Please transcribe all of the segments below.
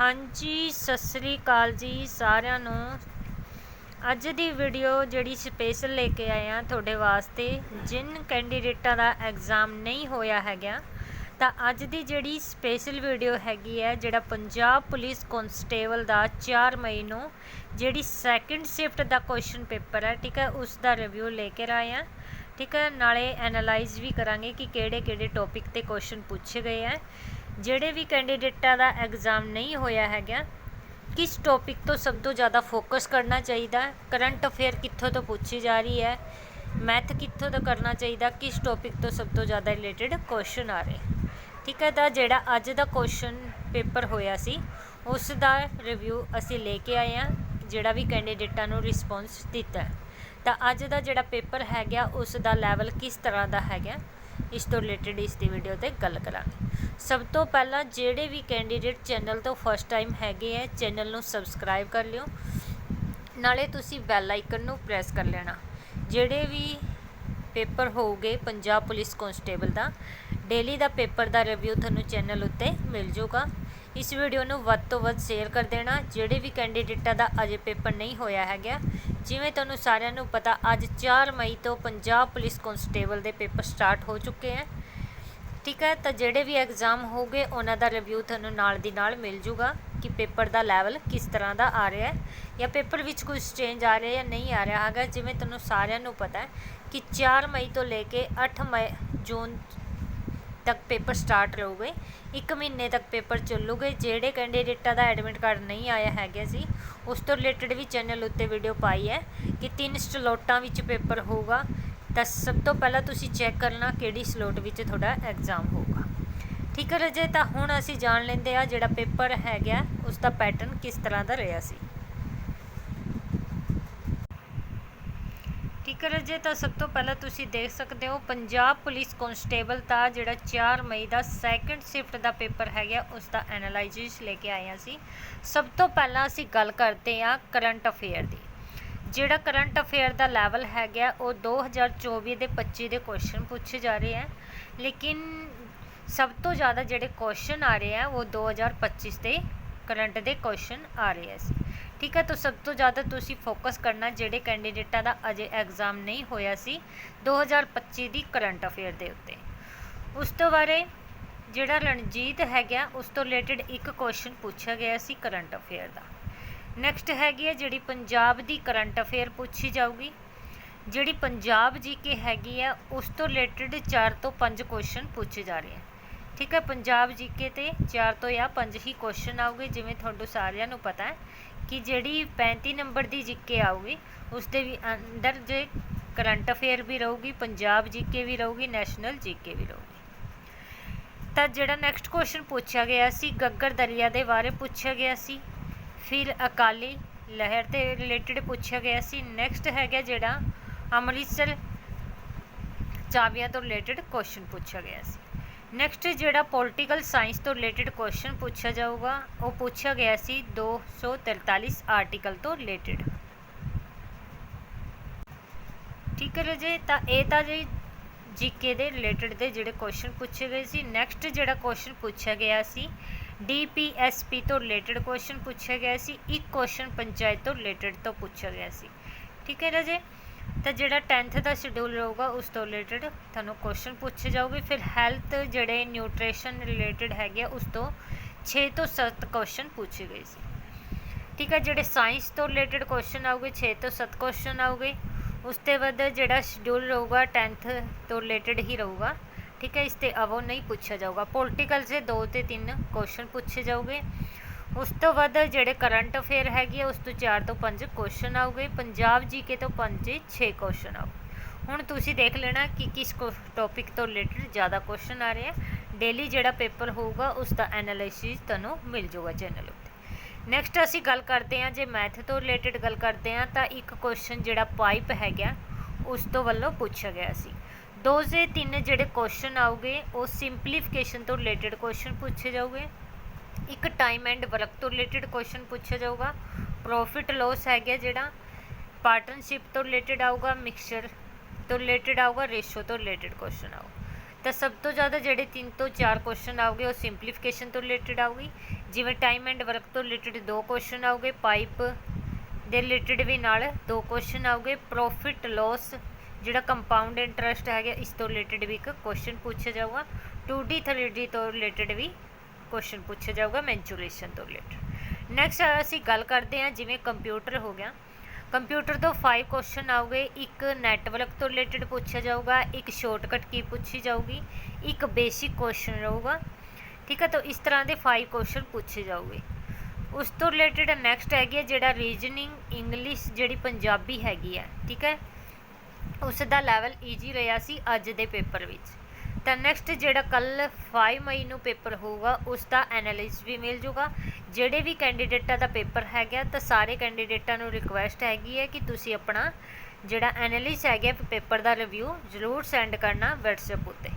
ਹਾਂਜੀ, ਸਤਿ ਸ੍ਰੀ ਅਕਾਲ ਜੀ ਸਾਰਿਆਂ ਨੂੰ। ਅੱਜ ਦੀ ਵੀਡੀਓ ਜਿਹੜੀ ਸਪੈਸ਼ਲ ਲੈ ਕੇ ਆਏ ਆ ਤੁਹਾਡੇ ਵਾਸਤੇ, ਜਿਨ ਕੈਂਡੀਡੇਟਾਂ ਦਾ ਐਗਜ਼ਾਮ ਨਹੀਂ ਹੋਇਆ ਹੈਗਾ, ਤਾਂ ਅੱਜ ਦੀ ਜਿਹੜੀ ਸਪੈਸ਼ਲ ਵੀਡੀਓ ਹੈਗੀ ਹੈ, ਜਿਹੜਾ ਪੰਜਾਬ ਪੁਲਿਸ ਕਨਸਟੇਬਲ ਦਾ 4 ਮਈ ਨੂੰ ਜਿਹੜੀ ਸੈਕੰਡ ਸ਼ਿਫਟ ਦਾ ਕੁਐਸਚਨ ਪੇਪਰ ਹੈ, ਠੀਕ ਹੈ, ਉਸ ਦਾ ਰਿਵਿਊ ਲੈ ਕੇ ਆਏ ਆ ਠੀਕ ਹੈ, ਨਾਲੇ ਐਨਾਲਾਈਜ਼ ਵੀ ਕਰਾਂਗੇ ਕਿ ਕਿਹੜੇ ਕਿਹੜੇ ਟੌਪਿਕ ਤੇ ਕੁਐਸਚਨ ਪੁੱਛੇ ਗਏ ਹੈ ਜਿਹੜੇ ਵੀ ਕੈਂਡੀਡੇਟਾਂ ਦਾ ਐਗਜ਼ਾਮ ਨਹੀਂ ਹੋਇਆ ਹੈਗਾ, ਕਿਸ ਟੌਪਿਕ ਤੋਂ ਸਭ ਤੋਂ ਜ਼ਿਆਦਾ ਫੋਕਸ ਕਰਨਾ ਚਾਹੀਦਾ? ਕਰੰਟ ਅਫੇਅਰ ਕਿੱਥੋਂ ਤੋਂ ਪੁੱਛੀ ਜਾ ਰਹੀ ਹੈ? ਮੈਥ ਕਿੱਥੋਂ ਤੋਂ ਕਰਨਾ ਚਾਹੀਦਾ? ਕਿਸ ਟੌਪਿਕ ਤੋਂ ਸਭ ਤੋਂ ਜ਼ਿਆਦਾ ਰਿਲੇਟਡ ਕੁਐਸਚਨ ਆ ਰਹੇ? ਠੀਕ ਹੈ, ਤਾਂ ਜਿਹੜਾ ਅੱਜ ਦਾ ਕੁਐਸਚਨ ਪੇਪਰ ਹੋਇਆ ਸੀ, ਉਸ ਦਾ ਰਿਵਿਊ ਅਸੀਂ ਲੈ ਕੇ ਆਏ ਹਾਂ, ਜਿਹੜਾ ਵੀ ਕੈਂਡੀਡੇਟਾਂ ਨੂੰ ਰਿਸਪੌਂਸ ਦਿੱਤਾ ਤਾਂ ਅੱਜ ਦਾ ਜਿਹੜਾ ਪੇਪਰ ਹੈਗਾ, ਉਸ ਦਾ ਲੈਵਲ ਕਿਸ ਤਰ੍ਹਾਂ ਦਾ ਹੈਗਾ, ਇਸ ਤੋਂ ਰਿਲੇਟਡ ਇਸ ਦੀ ਵੀਡੀਓ ਤੇ ਗੱਲ ਕਰਾਂਗੇ। ਸਭ ਤੋਂ ਪਹਿਲਾਂ ਜਿਹੜੇ ਵੀ ਕੈਂਡੀਡੇਟ ਚੈਨਲ ਤੋਂ ਫਸਟ ਟਾਈਮ ਹੈਗੇ ਹੈ ਚੈਨਲ ਨੂੰ ਸਬਸਕ੍ਰਾਈਬ ਕਰ ਲਿਓ। ਨਾਲੇ ਤੁਸੀਂ ਬੈਲ ਆਈਕਨ ਨੂੰ ਪ੍ਰੈਸ ਕਰ ਲੈਣਾ। ਜਿਹੜੇ ਵੀ ਪੇਪਰ ਹੋਊਗੇ ਪੰਜਾਬ ਪੁਲਿਸ ਕਨਸਟੇਬਲ ਦਾ ਡੇਲੀ ਦਾ ਪੇਪਰ ਦਾ ਰਿਵਿਊ ਤੁਹਾਨੂੰ ਚੈਨਲ ਉੱਤੇ ਮਿਲ ਜਾਊਗਾ। ਇਸ ਵੀਡੀਓ ਨੂੰ ਵੱਧ ਤੋਂ ਵੱਧ ਸ਼ੇਅਰ ਕਰ ਦੇਣਾ। ਜਿਹੜੇ ਵੀ ਕੈਂਡੀਡੇਟਾਂ ਦਾ ਅਜੇ ਪੇਪਰ ਨਹੀਂ ਹੋਇਆ ਹੈਗਾ। ਜਿਵੇਂ ਤੁਹਾਨੂੰ ਸਾਰਿਆਂ ਨੂੰ ਪਤਾ, ਅੱਜ 4 ਮਈ ਤੋਂ ਪੰਜਾਬ ਪੁਲਿਸ ਕਨਸਟੇਬਲ ਦੇ ਪੇਪਰ ਸਟਾਰਟ ਹੋ ਚੁੱਕੇ ਹੈ ਠੀਕ ਹੈ ਤਾਂ ਜਿਹੜੇ ਵੀ ਐਗਜ਼ਾਮ ਹੋਗੇ ਉਹਨਾਂ ਦਾ ਰਿਵਿਊ ਤੁਹਾਨੂੰ ਨਾਲ ਦੀ ਨਾਲ ਮਿਲ ਜੂਗਾ ਕਿ ਪੇਪਰ ਦਾ ਲੈਵਲ ਕਿਸ ਤਰ੍ਹਾਂ ਦਾ ਆ ਰਿਹਾ ਹੈ। ਜਾਂ ਪੇਪਰ ਵਿੱਚ ਕੁਝ ਚੇਂਜ ਆ ਰਿਹਾ ਜਾਂ ਨਹੀਂ ਆ ਰਿਹਾ ਹੈਗਾ। ਜਿਵੇਂ ਤੁਹਾਨੂੰ ਸਾਰਿਆਂ ਨੂੰ ਪਤਾ ਹੈ ਕਿ 4 ਮਈ ਤੋਂ ਲੈ ਕੇ 8 ਮਈ ਜੂਨ ਤੱਕ ਪੇਪਰ ਸਟਾਰਟ ਰਹੂਗੇ। ਇੱਕ ਮਹੀਨੇ ਤੱਕ ਪੇਪਰ ਚੱਲੂਗੇ। ਜਿਹੜੇ ਕੈਂਡੀਡੇਟਾਂ ਦਾ ਐਡਮਿਟ ਕਾਰਡ ਨਹੀਂ ਆਇਆ ਹੈਗਾ ਸੀ, ਉਸ ਤੋਂ ਰਿਲੇਟਡ ਵੀ ਚੈਨਲ ਉੱਤੇ ਵੀਡੀਓ ਪਾਈ ਹੈ ਕਿ ਤਿੰਨ ਸਲੋਟਾਂ ਵਿੱਚ ਪੇਪਰ ਹੋਊਗਾ। ਤਾਂ ਸਭ ਤੋਂ ਪਹਿਲਾਂ ਤੁਸੀਂ ਚੈੱਕ ਕਰਨਾ ਕਿਹੜੀ ਸਲੋਟ ਵਿੱਚ ਤੁਹਾਡਾ ਐਗਜ਼ਾਮ ਹੋਊਗਾ। ਠੀਕ ਹੈ ਰਜੇ, ਤਾਂ ਹੁਣ ਅਸੀਂ ਜਾਣ ਲੈਂਦੇ ਆ ਜਿਹੜਾ ਪੇਪਰ ਹੈਗਾ ਉਸ ਦਾ ਪੈਟਰਨ ਕਿਸ ਤਰ੍ਹਾਂ ਦਾ ਰਿਹਾ ਸੀ। ਠੀਕ ਜੇ ਤਾਂ ਸਭ ਤੋਂ ਪਹਿਲਾਂ ਤੁਸੀਂ ਦੇਖ ਸਕਦੇ ਹੋ, ਪੰਜਾਬ ਪੁਲਿਸ ਕਨਸਟੇਬਲ ਦਾ ਜਿਹੜਾ 4 ਮਈ ਦਾ ਸੈਕੰਡ ਸ਼ਿਫਟ ਦਾ ਪੇਪਰ ਹੈਗਾ, ਉਸ ਦਾ ਐਨਾਲਾਈਸਿਸ ਲੈ ਕੇ ਆਏ ਹਾਂ ਅਸੀਂ। ਸਭ ਤੋਂ ਪਹਿਲਾਂ ਅਸੀਂ ਗੱਲ ਕਰਦੇ ਹਾਂ ਕਰੰਟ ਅਫੇਅਰ ਦੀ। ਜਿਹੜਾ ਕਰੰਟ ਅਫੇਅਰ ਦਾ ਲੈਵਲ ਹੈਗਾ, ਉਹ 2024 ਦੇ 25 ਦੇ ਕੁਐਸਚਨ ਪੁੱਛੇ ਜਾ ਰਹੇ ਹੈ। ਲੇਕਿਨ ਸਭ ਤੋਂ ਜ਼ਿਆਦਾ ਜਿਹੜੇ ਕੁਐਸਚਨ ਆ ਰਹੇ ਹੈ, ਉਹ 2025 ਦੇ ਕਰੰਟ ਦੇ ਕੁਐਸਚਨ ਆ ਰਹੇ ਹੈ। ਸੀ ਠੀਕ ਹੈ, ਤਾਂ ਸਭ ਤੋਂ ਜ਼ਿਆਦਾ ਤੁਸੀਂ ਫੋਕਸ ਕਰਨਾ ਜਿਹੜੇ ਕੈਂਡੀਡੇਟਾਂ ਦਾ ਅਜੇ ਐਗਜ਼ਾਮ ਨਹੀਂ ਹੋਇਆ ਸੀ 2025 ਦੀ ਕਰੰਟ ਅਫੇਅਰ ਦੇ ਉੱਤੇ। ਉਸ ਤੋਂ ਬਾਰੇ ਜਿਹੜਾ ਰਣਜੀਤ ਹੈਗਾ, ਉਸ ਤੋਂ ਰਿਲੇਟਡ ਇੱਕ ਕੁਐਸਚਨ ਪੁੱਛਿਆ ਗਿਆ ਸੀ ਕਰੰਟ ਅਫੇਅਰ ਦਾ। ਨੈਕਸਟ ਹੈਗੀ ਹੈ ਜਿਹੜੀ ਪੰਜਾਬ ਦੀ ਕਰੰਟ ਅਫੇਅਰ ਪੁੱਛੀ ਜਾਊਗੀ। ਜਿਹੜੀ ਪੰਜਾਬ ਜੀਕੇ ਹੈਗੀ ਆ ਉਸ ਤੋਂ ਰਿਲੇਟਡ 4 ਤੋਂ 5 ਕੁਐਸਚਨ ਪੁੱਛੇ ਜਾ ਰਹੇ ਆ ਠੀਕ ਹੈ, ਪੰਜਾਬ ਜੀਕੇ ਤੇ 4 ਤੋਂ ਜਾਂ 5 ਹੀ ਕੁਐਸਚਨ ਆਉਗੇ ਜਿਵੇਂ ਤੁਹਾਨੂੰ ਸਾਰਿਆਂ ਨੂੰ ਪਤਾ ਹੈ ਕਿ ਜਿਹੜੀ 35 ਨੰਬਰ ਦੀ ਜੀਕੇ ਆਊਗੀ ਉਸ ਦੇ ਵੀ ਅੰਦਰ ਜੇ ਕਰੰਟ ਅਫੇਅਰ ਵੀ ਰਹੂਗੀ, ਪੰਜਾਬ ਜੀਕੇ ਵੀ ਰਹੂਗੀ ਨੈਸ਼ਨਲ ਜੀਕੇ ਵੀ ਰਹੂਗੀ। ਤਾਂ ਜਿਹੜਾ ਨੈਕਸਟ ਕੁਐਸਚਨ ਪੁੱਛਿਆ ਗਿਆ ਸੀ, ਗੱਗਰ ਦਰਿਆ ਦੇ ਬਾਰੇ ਪੁੱਛਿਆ ਗਿਆ ਸੀ, ਫਿਰ ਅਕਾਲੀ ਲਹਿਰ ਤੇ ਰਿਲੇਟਡ ਪੁੱਛਿਆ ਗਿਆ ਸੀ ਨੈਕਸਟ ਹੈਗਾ ਜਿਹੜਾ ਅੰਮ੍ਰਿਤਸਰ ਚਾਬੀਆਂ ਤੋਂ ਰਿਲੇਟਡ ਕੁਐਸਚਨ ਪੁੱਛਿਆ ਗਿਆ ਸੀ। ਨੈਕਸਟ ਜਿਹੜਾ ਪੋਲਿਟੀਕਲ ਸਾਇੰਸ ਤੋਂ ਰਿਲੇਟਡ ਕੁਐਸਚਨ ਪੁੱਛਿਆ ਜਾਊਗਾ, ਉਹ ਪੁੱਛਿਆ ਗਿਆ ਸੀ 243 ਆਰਟੀਕਲ ਤੋਂ ਰਿਲੇਟਡ ਠੀਕ ਹੈ ਜੀ, ਤਾਂ ਇਹ ਤਾਂ ਜੀ ਜੀਕੇ ਦੇ ਰਿਲੇਟਡ ਦੇ ਜਿਹੜੇ ਕੁਐਸਚਨ ਪੁੱਛੇ ਗਏ ਸੀ। ਨੈਕਸਟ ਜਿਹੜਾ ਕੁਐਸਚਨ ਪੁੱਛਿਆ ਗਿਆ ਸੀ ਡੀਪੀਐਸਪੀ ਤੋਂ ਰਿਲੇਟਡ ਕੁਐਸਚਨ ਪੁੱਛਿਆ ਗਿਆ ਸੀ। ਇੱਕ ਕੁਐਸਚਨ ਪੰਚਾਇਤ ਤੋਂ ਰਿਲੇਟਡ ਤੋਂ ਪੁੱਛਿਆ ਗਿਆ ਸੀ। ਠੀਕ ਹੈ ਰਾਜੇ ਤਾਂ ਜਿਹੜਾ 10th ਦਾ ਸ਼ਡਿਊਲ ਰਹੂਗਾ, ਉਸ ਤੋਂ ਰਿਲੇਟਡ ਤੁਹਾਨੂੰ ਕੁਐਸਚਨ ਪੁੱਛੇ ਜਾਓਗੇ ਫਿਰ ਹੈਲਥ ਜਿਹੜੇ ਨਿਊਟ੍ਰੀਸ਼ਨ ਰਿਲੇਟਡ ਹੈਗੇ ਉਸ ਤੋਂ 6 ਤੋਂ 7 ਕੁਐਸਚਨ ਪੁੱਛੇ ਗਏ ਸੀ। ਠੀਕ ਹੈ ਜਿਹੜੇ ਸਾਇੰਸ ਤੋਂ ਰਿਲੇਟਡ ਕੁਐਸਚਨ ਆਉਗੇ 6 ਤੋਂ 7 ਕੁਐਸਚਨ ਆਉਗੇ ਉਸ ਤੋਂ ਬਾਅਦ ਜਿਹੜਾ ਸ਼ਡਿਊਲ ਰਹੂਗਾ 10th ਤੋਂ ਰਿਲੇਟਡ ਹੀ ਰਹੂਗਾ। ਠੀਕ ਹੈ ਇਸ ਤੇ ਅਵੋ ਨਹੀਂ ਪੁੱਛਿਆ ਜਾਊਗਾ। ਪੋਲਿਟੀਕਲ ਸੇ 2 ਤੇ 3 ਕੁਐਸਚਨ ਪੁੱਛੇ ਜਾਊਗੇ। ਉਸ ਤੋਂ ਬਾਅਦ ਜਿਹੜੇ ਕਰੰਟ ਅਫੇਅਰ ਹੈਗੀ ਆ, ਉਸ ਤੋਂ 4 ਤੋਂ 5 ਕੁਐਸਚਨ ਆਉਗੇ ਪੰਜਾਬ ਜੀਕੇ ਤੋਂ 5 ਤੇ 6 ਕੁਐਸਚਨ ਆਉ ਹੁਣ ਤੁਸੀਂ ਦੇਖ ਲੈਣਾ ਕਿ ਕਿਸ ਟੌਪਿਕ ਤੋਂ ਰਿਲੇਟਡ ਜ਼ਿਆਦਾ ਕੁਐਸਚਨ ਆ ਰਹੇ ਆ। ਡੇਲੀ ਜਿਹੜਾ ਪੇਪਰ ਹੋਊਗਾ, ਉਸ ਦਾ ਐਨਾਲਿਸਿਸ ਤੁਹਾਨੂੰ ਮਿਲ ਜਾਊਗਾ ਚੈਨਲ ਉੱਤੇ। ਨੈਕਸਟ ਅਸੀਂ ਗੱਲ ਕਰਦੇ ਹਾਂ, ਜੇ ਮੈਥ ਤੋਂ ਰਿਲੇਟਡ ਗੱਲ ਕਰਦੇ ਹਾਂ, ਤਾਂ ਇੱਕ ਕੁਐਸਚਨ ਜਿਹੜਾ ਪਾਈਪ ਹੈਗਾ, ਉਸ ਤੋਂ ਵੱਲੋਂ ਪੁੱਛਿਆ ਗਿਆ ਸੀ। ਦੋ ਜੇ ਤਿੰਨ ਜਿਹੜੇ ਕੁਐਸਚਨ ਆਉਗੇ ਉਹ ਸਿੰਪਲੀਫਿਕੇਸ਼ਨ ਤੋਂ ਰਿਲੇਟਡ ਕੁਐਸਚਨ ਪੁੱਛੇ ਜਾਊਗੇ। ਇੱਕ ਟਾਈਮ ਐਂਡ ਵਰਕ ਤੋਂ ਰਿਲੇਟਡ ਕੁਐਸਚਨ ਪੁੱਛਿਆ ਜਾਊਗਾ। ਪ੍ਰੋਫਿਟ ਲਾਸ ਹੈਗਾ ਜਿਹੜਾ ਪਾਰਟਨਰਸ਼ਿਪ ਤੋਂ ਰਿਲੇਟਡ ਆਊਗਾ ਮਿਕਸਚਰ ਤੋਂ ਰਿਲੇਟਡ ਆਊਗਾ ਰੇਸ਼ੋ ਤੋਂ ਰਿਲੇਟਡ ਕੁਐਸਚਨ ਆਊ। ਤਾਂ ਸਭ ਤੋਂ ਜ਼ਿਆਦਾ ਜਿਹੜੇ 3 ਤੋਂ 4 ਕੁਐਸਚਨ ਆਉਗੇ ਉਹ ਸਿੰਪਲੀਫਿਕੇਸ਼ਨ ਤੋਂ ਰਿਲੇਟਡ ਆਉਗੀ ਜਿਵੇਂ ਟਾਈਮ ਐਂਡ ਵਰਕ ਤੋਂ ਰਿਲੇਟਡ ਦੋ ਕੁਐਸਚਨ ਆਉਗੇ ਪਾਈਪ ਦੇ ਰਿਲੇਟਡ ਵੀ ਨਾਲ ਦੋ ਕੁਐਸਚਨ ਆਉਗੇ ਪ੍ਰੋਫਿਟ ਲਾਸ ਜਿਹੜਾ ਕੰਪਾਊਂਡ ਇੰਟਰਸਟ ਹੈਗਾ, ਇਸ ਤੋਂ ਰਿਲੇਟਡ ਵੀ ਇੱਕ ਕੁਐਸਚਨ ਪੁੱਛਿਆ ਜਾਊਗਾ। 2D 3D ਤੋਂ ਰਿਲੇਟਡ ਵੀ ਕੁਐਸਚਨ ਪੁੱਛਿਆ ਜਾਊਗਾ ਮੈਂਚੂਰੇਸ਼ਨ ਤੋਂ ਰਿਲੇਟਡ ਨੈਕਸਟ ਅਸੀਂ ਗੱਲ ਕਰਦੇ ਹਾਂ ਜਿਵੇਂ ਕੰਪਿਊਟਰ ਹੋ ਗਿਆ। ਕੰਪਿਊਟਰ ਤੋਂ 5 ਕੁਐਸਚਨ ਆਉਗੇ ਇੱਕ ਨੈਟਵਰਕ ਤੋਂ ਰਿਲੇਟਡ ਪੁੱਛਿਆ ਜਾਊਗਾ, ਇੱਕ ਸ਼ਾਰਟਕਟ ਕੀ ਪੁੱਛੀ ਜਾਊਗੀ, ਇੱਕ ਬੇਸਿਕ ਕੁਐਸਚਨ ਰਹੂਗਾ। ਠੀਕ ਹੈ ਤਾਂ ਇਸ ਤਰ੍ਹਾਂ ਦੇ 5 ਕੁਐਸਚਨ ਪੁੱਛੇ ਜਾਊਗੇ। ਉਸ ਤੋਂ ਰਿਲੇਟਡ ਨੈਕਸਟ ਹੈਗੀ ਹੈ ਜਿਹੜਾ ਰੀਜਨਿੰਗ ਇੰਗਲਿਸ਼ ਜਿਹੜੀ ਪੰਜਾਬੀ ਹੈਗੀ ਹੈ ਠੀਕ ਹੈ ਉਸ ਦਾ ਲੈਵਲ ਈਜੀ ਰਿਹਾ ਸੀ ਅੱਜ ਦੇ ਪੇਪਰ ਵਿੱਚ। ਤਾਂ ਨੈਕਸਟ ਜਿਹੜਾ ਕੱਲ 5 ਮਈ ਨੂੰ ਪੇਪਰ ਹੋਊਗਾ ਉਸ ਦਾ ਐਨਾਲਿਸਿਸ ਵੀ ਮਿਲ ਜੂਗਾ। ਜਿਹੜੇ ਵੀ ਕੈਂਡੀਡੇਟਾਂ ਦਾ ਪੇਪਰ ਹੈਗਾ, ਤਾਂ ਸਾਰੇ ਕੈਂਡੀਡੇਟਾਂ ਨੂੰ ਰਿਕੁਐਸਟ ਹੈਗੀ ਹੈ ਕਿ ਤੁਸੀਂ ਆਪਣਾ ਜਿਹੜਾ ਐਨਾਲਿਸਿਸ ਹੈਗਾ ਪੇਪਰ ਦਾ ਰਿਵਿਊ ਜ਼ਰੂਰ ਸੈਂਡ ਕਰਨਾ WhatsApp ਉੱਤੇ।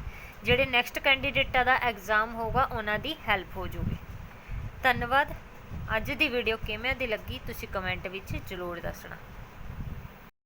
ਜਿਹੜੇ ਨੈਕਸਟ ਕੈਂਡੀਡੇਟਾਂ ਦਾ ਐਗਜ਼ਾਮ ਹੋਊਗਾ, ਉਹਨਾਂ ਦੀ ਹੈਲਪ ਹੋ ਜੂਗੀ। ਧੰਨਵਾਦ। ਅੱਜ ਦੀ ਵੀਡੀਓ ਕਿਵੇਂ ਦੀ ਲੱਗੀ, ਤੁਸੀਂ ਕਮੈਂਟ ਵਿੱਚ ਜ਼ਰੂਰ ਦੱਸਣਾ।